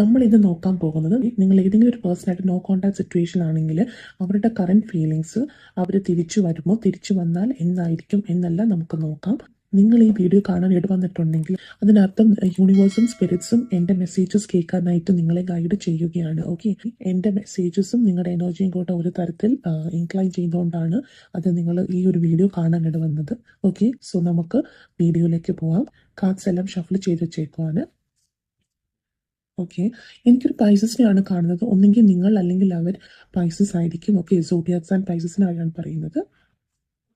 നമ്മൾ ഇത് നോക്കാൻ പോകുന്നത് നിങ്ങൾ ഏതെങ്കിലും ഒരു പേഴ്സണായിട്ട് നോ കോൺടാക്ട് സിറ്റുവേഷൻ ആണെങ്കിൽ അവരുടെ കറണ്ട് ഫീലിങ്സ് അവർ തിരിച്ചു വരുമോ? തിരിച്ചു വന്നാൽ എന്നായിരിക്കും എന്നല്ല നമുക്ക് നോക്കാം. നിങ്ങൾ ഈ വീഡിയോ കാണാൻ ഇട വന്നിട്ടുണ്ടെങ്കിൽ അതിനർത്ഥം യൂണിവേഴ്സും സ്പിരിറ്റ്സും എന്റെ മെസ്സേജസ് കേൾക്കാനായിട്ട് നിങ്ങളെ ഗൈഡ് ചെയ്യുകയാണ്. ഓക്കെ? എന്റെ മെസ്സേജസും നിങ്ങളുടെ എനർജിയും കൂടെ ഒരു തരത്തിൽ ഇൻക്ലൈൻ ചെയ്തുകൊണ്ടാണ് അത് നിങ്ങൾ ഈ ഒരു വീഡിയോ കാണാൻ ഇടവന്നത് ഓക്കെ? സോ നമുക്ക് വീഡിയോയിലേക്ക് പോവാം. കാർഡ്സ് എല്ലാം ഷഫിൾ ചെയ്ത് വെച്ചേക്കുവാണ്. ഓക്കെ എനിക്കൊരു പൈസസിനെയാണ് കാണുന്നത്. ഒന്നെങ്കിൽ നിങ്ങൾ അല്ലെങ്കിൽ അവർ പൈസസ് ആയിരിക്കും. ഓക്കെ സോഡിയാക്സ് ആൻഡ് പൈസസിനാണ് പറയുന്നത്.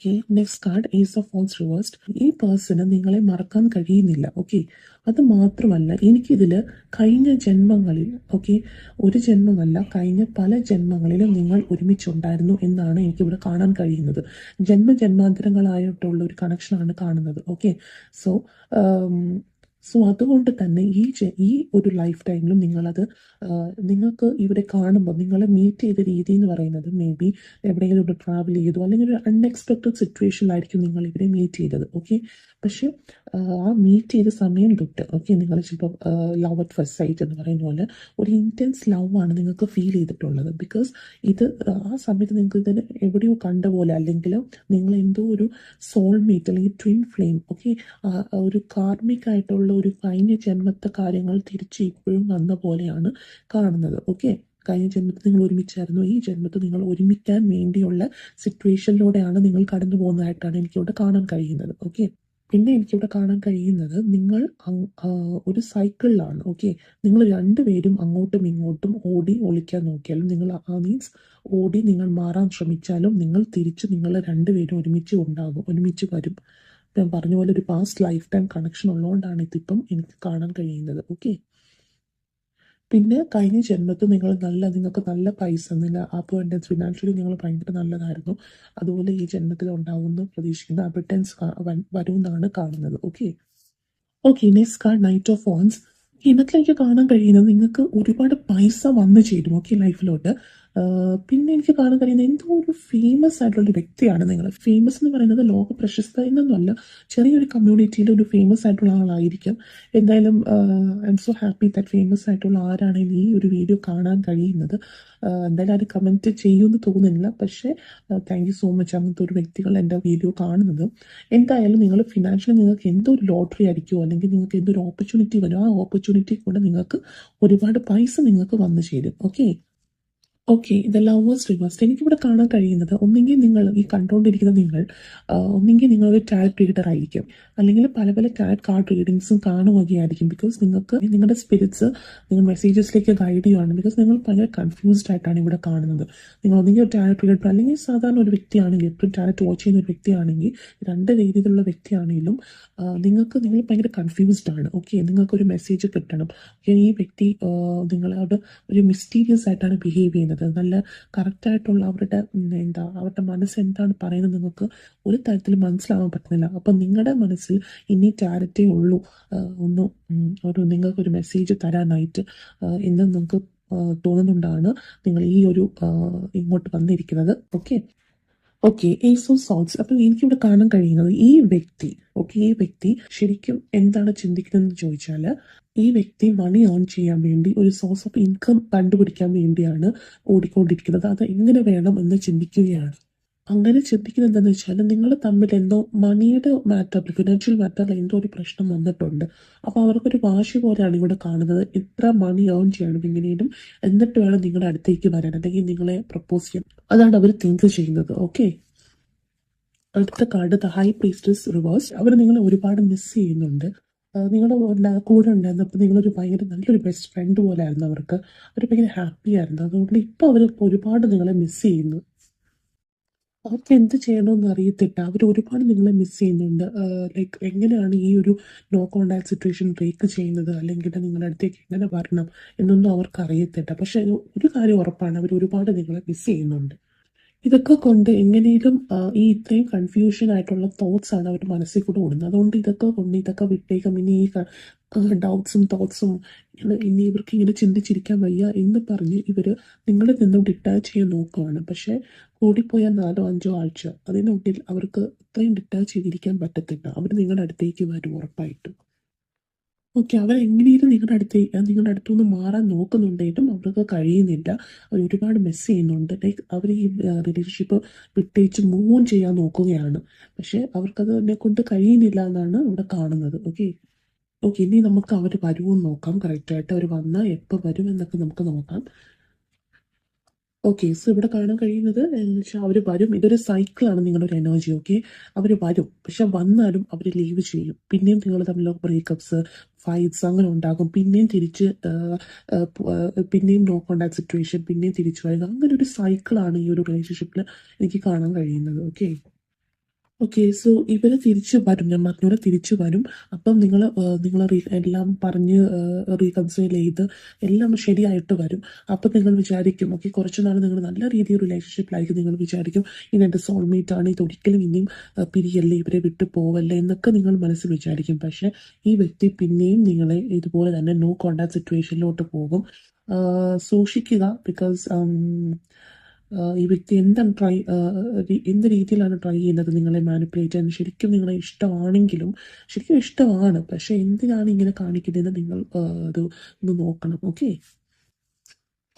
Okay next card ace of ഓൾസ് reversed ഈ പേഴ്സണ് നിങ്ങളെ മറക്കാൻ കഴിയുന്നില്ല. ഓക്കെ അത് മാത്രമല്ല എനിക്കിതിൽ കഴിഞ്ഞ ജന്മങ്ങളിൽ ഓക്കെ ഒരു ജന്മമല്ല കഴിഞ്ഞ പല ജന്മങ്ങളിലും നിങ്ങൾ ഒരുമിച്ചുണ്ടായിരുന്നു എന്നാണ് എനിക്കിവിടെ കാണാൻ കഴിയുന്നത്. ജന്മ ജന്മാന്തരങ്ങളായിട്ടുള്ള ഒരു കണക്ഷനാണ് കാണുന്നത്. ഓക്കെ സോ സോ അതുകൊണ്ട് തന്നെ ഈ ഈ ഒരു ലൈഫ് ടൈമിലും നിങ്ങളത് നിങ്ങൾക്ക് ഇവിടെ കാണുമ്പോൾ നിങ്ങളെ മീറ്റ് ചെയ്ത രീതി എന്ന് പറയുന്നത് മേ ബി എവിടെയെങ്കിലും ട്രാവൽ ചെയ്തു അല്ലെങ്കിൽ ഒരു അൺഎക്സ്പെക്റ്റഡ് സിറ്റുവേഷനിലായിരിക്കും നിങ്ങൾ ഇവരെ മീറ്റ് ചെയ്തത് ഓക്കെ പക്ഷെ ആ, മീറ്റ് ചെയ്ത സമയം തൊട്ട് ഓക്കെ നിങ്ങൾ ചിലപ്പോൾ ലവ് അറ്റ് ഫസ്റ്റ് സൈറ്റ് എന്ന് പറയുന്ന പോലെ ഒരു ഇന്റൻസ് ലവ് ആണ് നിങ്ങൾക്ക് ഫീൽ ചെയ്തിട്ടുള്ളത്. ബിക്കോസ് ഇത് ആ സമയത്ത് നിങ്ങൾക്ക് ഇതിന് എവിടെയോ കണ്ട പോലെ അല്ലെങ്കിൽ നിങ്ങൾ എന്തോ ഒരു സോൾമേറ്റ് അല്ലെങ്കിൽ ട്വിൻ ഫ്ലെയിം ഓക്കെ ഒരു കാർമിക് ആയിട്ടുള്ള ഒരു കഴിഞ്ഞ ജന്മത്തെ കാര്യങ്ങൾ തിരിച്ച് ഇപ്പോഴും വന്ന പോലെയാണ് കാണുന്നത് ഓക്കെ കഴിഞ്ഞ ജന്മത്തിൽ നിങ്ങൾ ഒരുമിച്ചായിരുന്നു. ഈ ജന്മത്തിൽ നിങ്ങൾ ഒരുമിക്കാൻ വേണ്ടിയുള്ള സിറ്റുവേഷനിലൂടെയാണ് നിങ്ങൾ കടന്നു പോകുന്നതായിട്ടാണ് എനിക്കിവിടെ കാണാൻ കഴിയുന്നത് ഓക്കെ പിന്നെ എനിക്കിവിടെ കാണാൻ കഴിയുന്നത് നിങ്ങൾ ഒരു സൈക്കിളിലാണ് ഓക്കെ നിങ്ങൾ രണ്ടുപേരും അങ്ങോട്ടും ഇങ്ങോട്ടും ഓടി ഒളിക്കാൻ നോക്കിയാലും നിങ്ങൾ ആ മീൻസ് ഓടി നിങ്ങൾ മാറാൻ ശ്രമിച്ചാലും നിങ്ങൾ തിരിച്ച് നിങ്ങൾ രണ്ടുപേരും ഒരുമിച്ച് ഉണ്ടാകും ഒരുമിച്ച് വരും. ഞാൻ പറഞ്ഞ പോലെ ഒരു പാസ്റ്റ് ലൈഫ് ടൈം കണക്ഷൻ ഉള്ളതുകൊണ്ടാണ് ഇതിപ്പം എനിക്ക് കാണാൻ കഴിയുന്നത് ഓക്കെ പിന്നെ കഴിഞ്ഞ ജന്മത്തിൽ നിങ്ങൾ നല്ല നിങ്ങൾക്ക് നല്ല പൈസ നല്ല അബൻഡൻസ് ഫിനാൻഷ്യലി നിങ്ങൾ ഭയങ്കര നല്ലതായിരുന്നു. അതുപോലെ ഈ ജന്മത്തിൽ ഉണ്ടാവുമെന്ന് പ്രതീക്ഷിക്കുന്ന അപ്പിറ്റൻസ് വരുമെന്നാണ് കാണുന്നത്. Okay okay next card knight of phones ഇന്നത്തിലേക്ക് കാണാൻ കഴിയുന്നത് നിങ്ങൾക്ക് ഒരുപാട് പൈസ വന്നു ചേരും. ഓക്കെ ലൈഫിലോട്ട് പിന്നെ എനിക്ക് കാണാൻ കഴിയുന്ന എന്തോ ഒരു ഫേമസ് ആയിട്ടുള്ള ഒരു വ്യക്തിയാണ് നിങ്ങൾ ഫേമസ് എന്ന് പറയുന്നത് ലോക പ്രശസ്ത എന്നൊന്നുമല്ല ചെറിയൊരു കമ്മ്യൂണിറ്റിയിൽ ഒരു ഫേമസ് ആയിട്ടുള്ള ആളായിരിക്കും. എന്തായാലും I'm so happy that famous ആയിട്ടുള്ള ആരാണെങ്കിലും ഈ ഒരു വീഡിയോ കാണാൻ കഴിയുന്നത്. എന്തായാലും അത് കമന്റ് ചെയ്യുമെന്ന് തോന്നുന്നില്ല. പക്ഷേ താങ്ക് യു സോ മച്ച് അങ്ങനത്തെ ഒരു വ്യക്തികൾ എന്റെ വീഡിയോ കാണുന്നത്. എന്തായാലും നിങ്ങൾ ഫിനാൻഷ്യലി നിങ്ങൾക്ക് എന്തൊരു ലോട്ടറി ആയിരിക്കുമോ അല്ലെങ്കിൽ നിങ്ങൾക്ക് എന്തൊരു ഓപ്പർച്യൂണിറ്റി വരും ആ ഓപ്പർച്യൂണിറ്റി കൂടെ നിങ്ങൾക്ക് ഒരുപാട് പൈസ നിങ്ങൾക്ക് വന്നു ചേരും. Okay okay the lovers reversed എനിക്കിവിടെ കാണാൻ കഴിയുന്നത് ഒന്നെങ്കിൽ നിങ്ങൾ ഈ കണ്ടുകൊണ്ടിരിക്കുന്ന നിങ്ങൾ ഒന്നെങ്കിൽ നിങ്ങൾ ഒരു റീഡർ ആയിരിക്കും. അല്ലെങ്കിൽ പല പല ടാരറ്റ് കാർഡ് റീഡിങ്സും കാണുകയായിരിക്കും. ബിക്കോസ് നിങ്ങൾക്ക് നിങ്ങളുടെ സ്പിരിറ്റ്സ് നിങ്ങൾ മെസ്സേജസിലേക്ക് ഗൈഡ് ചെയ്യുകയാണ് ബിക്കോസ് നിങ്ങൾ ഭയങ്കര കൺഫ്യൂസ്ഡ് ആയിട്ടാണ് ഇവിടെ കാണുന്നത്. നിങ്ങൾ ഒന്നെങ്കിൽ ഒരു ടാരറ്റ് റീഡർ അല്ലെങ്കിൽ സാധാരണ ഒരു വ്യക്തിയാണെങ്കിൽ എപ്പോഴും ടാരറ്റ് വാച്ച് ചെയ്യുന്ന ഒരു വ്യക്തിയാണെങ്കിൽ രണ്ട് രീതിയിലുള്ള വ്യക്തിയാണെങ്കിലും നിങ്ങൾക്ക് നിങ്ങൾ ഭയങ്കര കൺഫ്യൂസ്ഡ് ആണ്. ഓക്കെ നിങ്ങൾക്ക് ഒരു മെസ്സേജ് കിട്ടണം ഈ വ്യക്തി നിങ്ങളോട് ഒരു മിസ്റ്റീരിയസ് ആയിട്ടാണ് ബിഹേവ് ചെയ്യുന്നത്. നല്ല കറക്റ്റായിട്ടുള്ള അവരുടെ എന്താ അവരുടെ മനസ്സ് എന്താണ് പറയുന്നത് നിങ്ങൾക്ക് ഒരു തരത്തിൽ മനസ്സിലാവാൻ പറ്റുന്നില്ല. അപ്പം നിങ്ങളുടെ മനസ്സിൽ ഇനി ക്ലാരിറ്റി ഉള്ളൂ. ഒന്ന് ഒരു നിങ്ങൾക്കൊരു മെസ്സേജ് തരാനായിട്ട് എന്ന് നിങ്ങൾക്ക് തോന്നുന്നുണ്ടാണ് നിങ്ങൾ ഈ ഒരു ഇങ്ങോട്ട് വന്നിരിക്കുന്നത്. Okay okay ace of swords അപ്പം എനിക്കിവിടെ കാണാൻ കഴിയുന്നത് ഈ വ്യക്തി ഓക്കെ ഈ വ്യക്തി ശരിക്കും എന്താണ് ചിന്തിക്കുന്നതെന്ന് ചോദിച്ചാൽ ഈ വ്യക്തി മണി ഏൺ ചെയ്യാൻ വേണ്ടി ഒരു സോഴ്സ് ഓഫ് ഇൻകം കണ്ടുപിടിക്കാൻ വേണ്ടിയാണ് ഓടിക്കൊണ്ടിരിക്കുന്നത്. അത് എങ്ങനെ വേണം എന്ന് ചിന്തിക്കുകയാണ്. അങ്ങനെ ചിന്തിക്കുന്നത് എന്താണെന്ന് വെച്ചാൽ നിങ്ങൾ തമ്മിൽ എന്തോ മണിയുടെ മാറ്റർ ഫിനാൻഷ്യൽ മാറ്ററിൽ എന്തോ ഒരു പ്രശ്നം വന്നിട്ടുണ്ട്. അപ്പോൾ അവർക്കൊരു വാശി പോലെയാണ് ഇവിടെ കാണുന്നത്. ഇത്ര മണി ഏൺ ചെയ്യണം എങ്ങനെയും എന്നിട്ട് വേണം നിങ്ങളുടെ അടുത്തേക്ക് വരാൻ അല്ലെങ്കിൽ നിങ്ങളെ പ്രപ്പോസ് ചെയ്യാൻ. അതാണ് അവർ തിങ്ക് ചെയ്യുന്നത്. ഓക്കെ അടുത്ത card the high priestess reversed അവർ നിങ്ങളെ ഒരുപാട് മിസ് ചെയ്യുന്നുണ്ട്. നിങ്ങളുടെ കൂടെ ഉണ്ടായിരുന്നപ്പോൾ നിങ്ങളൊരു ഭയങ്കര നല്ലൊരു ബെസ്റ്റ് ഫ്രണ്ട് പോലെ ആയിരുന്നു അവർക്ക്. അവർ ഭയങ്കര ഹാപ്പി ആയിരുന്നു. അതുകൊണ്ട് ഇപ്പോൾ അവർ ഒരുപാട് നിങ്ങളെ മിസ് ചെയ്യുന്നു. അവർക്ക് എന്ത് ചെയ്യണമെന്ന് അറിയത്തില്ല. അവർ ഒരുപാട് നിങ്ങളെ മിസ് ചെയ്യുന്നുണ്ട്. ലൈക്ക് എങ്ങനെയാണ് ഈ ഒരു നോ കോണ്ടാക്ട് സിറ്റുവേഷൻ ബ്രേക്ക് ചെയ്യുന്നത്? അല്ലെങ്കിൽ നിങ്ങളുടെ അടുത്തേക്ക് എങ്ങനെ വരണം? എന്നൊന്നും അവർക്ക് അറിയത്തില്ല. പക്ഷെ ഒരു കാര്യം ഉറപ്പാണ്. അവർ ഒരുപാട് നിങ്ങളെ മിസ് ചെയ്യുന്നുണ്ട്. ഇതൊക്കെ കൊണ്ട് എങ്ങനെയും ഈ ഇത്രയും കൺഫ്യൂഷൻ ആയിട്ടുള്ള തോട്ട്സ് ആണ് അവർ മനസ്സിൽ കൂടെ ഓടുന്നത്. അതുകൊണ്ട് ഇതൊക്കെ കൊണ്ട് ഇതൊക്കെ വിട്ടേക്കാം. ഇനി ഈ ഡൗട്ട്സും തോട്ട്സും ഇനി ഇവർക്ക് ഇങ്ങനെ ചിന്തിച്ചിരിക്കാൻ വയ്യ എന്ന് പറഞ്ഞ് ഇവർ നിങ്ങളിൽ നിന്നും ഡിറ്റാച്ച് ചെയ്യാൻ നോക്കുവാണ്. പക്ഷേ കൂടിപ്പോയാൽ നാലോ അഞ്ചോ ആഴ്ച അതിനുള്ളിൽ അവർക്ക് ഇത്രയും ഡിറ്റാച്ച് ചെയ്തിരിക്കാൻ പറ്റത്തില്ല. അവർ നിങ്ങളുടെ അടുത്തേക്ക് വരും ഉറപ്പായിട്ടും. ഓക്കെ അവർ എങ്ങനെയും നിങ്ങളുടെ അടുത്ത് നിങ്ങളുടെ അടുത്തുനിന്ന് മാറാൻ നോക്കുന്നുണ്ടെങ്കിലും അവർക്ക് കഴിയുന്നില്ല. അവർ ഒരുപാട് മിസ് ചെയ്യുന്നുണ്ട്. ലൈക്ക് അവർ ഈ റിലേഷൻഷിപ്പ് വിട്ടേച്ച് മൂവ് ഓൺ ചെയ്യാൻ നോക്കുകയാണ്. പക്ഷെ അവർക്കത് എന്നെ കൊണ്ട് കഴിയുന്നില്ല എന്നാണ് ഇവിടെ കാണുന്നത്. ഓക്കെ ഓക്കെ ഇനി നമുക്ക് അവർ വരുമോ നോക്കാം. കറക്റ്റായിട്ട് അവർ വന്നാൽ എപ്പോൾ വരും എന്നൊക്കെ നമുക്ക് നോക്കാം. ഓക്കെ സോ ഇവിടെ കാണാൻ കഴിയുന്നത് എന്ന് വെച്ചാൽ അവർ വരും. ഇതൊരു സൈക്കിളാണ് നിങ്ങളുടെ ഒരു എനർജി ഓക്കെ അവർ വരും. പക്ഷെ വന്നാലും അവർ ലീവ് ചെയ്യും. പിന്നെയും നിങ്ങൾ തമ്മിലുള്ള ബ്രേക്കപ്സ് ഫൈറ്റ്സ് അങ്ങനെ ഉണ്ടാകും. പിന്നെയും തിരിച്ച് പിന്നെയും നോ കോണ്ടാക്ട് സിറ്റുവേഷൻ പിന്നെയും തിരിച്ചു വരിക. അങ്ങനെ ഒരു സൈക്കിളാണ് ഈ ഒരു റിലേഷൻഷിപ്പിൽ എനിക്ക് കാണാൻ കഴിയുന്നത് ഓക്കെ ഓക്കെ സോ ഇവർ തിരിച്ചു വരും. ഞാൻ പറഞ്ഞ തിരിച്ചു വരും. അപ്പം നിങ്ങൾ നിങ്ങൾ എല്ലാം പറഞ്ഞ് റീകൺസൈൽ ചെയ്ത് എല്ലാം ശരിയായിട്ട് വരും. അപ്പം നിങ്ങൾ വിചാരിക്കും ഓക്കെ കുറച്ച് നാൾ നിങ്ങൾ നല്ല രീതിയിൽ റിലേഷൻഷിപ്പിലായിരിക്കും നിങ്ങൾ വിചാരിക്കും. ഇനി എന്റെ സോൾമേറ്റ് ആണ് ഇത് ഒരിക്കലും ഇനിയും പിരിയല്ലേ ഇവരെ വിട്ടു പോവല്ലേ എന്നൊക്കെ നിങ്ങൾ മനസ്സിൽ വിചാരിക്കും. പക്ഷേ ഈ വ്യക്തി പിന്നെയും നിങ്ങളെ ഇതുപോലെ തന്നെ നോ കോണ്ടാക്ട് സിറ്റുവേഷനിലോട്ട് പോകും. സൂക്ഷിക്കുക ബിക്കോസ് ഈ വ്യക്തി എന്താണ് ട്രൈ എന്ത് രീതിയിലാണ് ട്രൈ ചെയ്യുന്നത് നിങ്ങളെ മാനിപ്പുലേറ്റ് ചെയ്യാൻ? ശരിക്കും നിങ്ങളെ ഇഷ്ടമാണെങ്കിലും ശരിക്കും ഇഷ്ടമാണ്. പക്ഷെ എന്തിനാണ് ഇങ്ങനെ കാണിക്കുന്നതെന്ന് നിങ്ങൾ അത് ഒന്ന് നോക്കണം. ഓക്കെ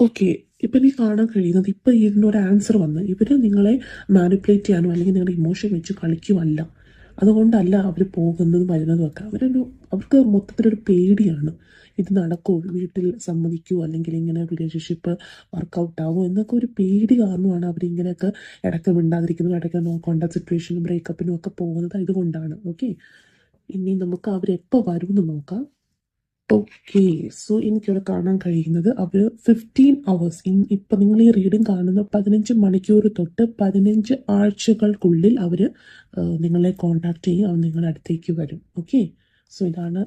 ഓക്കെ ഇപ്പം നീ കാണാൻ കഴിയുന്നത് ഇപ്പം ഇതിന്റെ ഒരു ആൻസർ വന്ന് ഇവർ നിങ്ങളെ മാനിപ്പുലേറ്റ് ചെയ്യാനോ അല്ലെങ്കിൽ നിങ്ങളുടെ ഇമോഷൻ വെച്ച് കളിക്കുമല്ല അതുകൊണ്ടല്ല അവർ പോകുന്നതും വരുന്നതും ഒക്കെ. അവരൊരു അവർക്ക് മൊത്തത്തിലൊരു പേടിയാണ്. ഇത് നടക്കുമോ വീട്ടിൽ സമ്മതിക്കുമോ അല്ലെങ്കിൽ ഇങ്ങനെ റിലേഷൻഷിപ്പ് വർക്കൗട്ട് ആവുമോ എന്നൊക്കെ ഒരു പേടി കാരണമാണ് അവരിങ്ങനെയൊക്കെ ഇടയ്ക്ക് മിണ്ടാതിരിക്കുന്നതും ഇടയ്ക്ക് നോക്കേണ്ട സിറ്റുവേഷനും ബ്രേക്കപ്പിനും ഒക്കെ പോകുന്നത് ഇതുകൊണ്ടാണ്. ഓക്കെ ഇനി നമുക്ക് അവരെപ്പോൾ വരും എന്ന് നോക്കാം. ഓക്കെ. സോ എനിക്കിവിടെ കാണാൻ കഴിയുന്നത് അവർ ഫിഫ്റ്റീൻ അവേഴ്സ് ഇപ്പം നിങ്ങൾ ഈ റീഡിംഗ് കാണുന്ന പതിനഞ്ച് മണിക്കൂർ തൊട്ട് പതിനഞ്ച് ആഴ്ചകൾക്കുള്ളിൽ അവർ നിങ്ങളെ കോണ്ടാക്ട് ചെയ്യും അവർ നിങ്ങളുടെ അടുത്തേക്ക് വരും. ഓക്കെ? സോ ഇതാണ്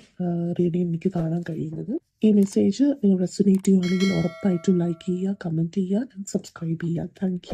റീഡിംഗ് എനിക്ക് കാണാൻ കഴിയുന്നത്. ഈ മെസ്സേജ് നിങ്ങൾ റെസൊനേറ്റ് ചെയ്യുകയാണെങ്കിൽ ഉറപ്പായിട്ടും ലൈക്ക് ചെയ്യുക കമന്റ് ചെയ്യുക ആൻഡ് സബ്സ്ക്രൈബ് ചെയ്യുക. താങ്ക്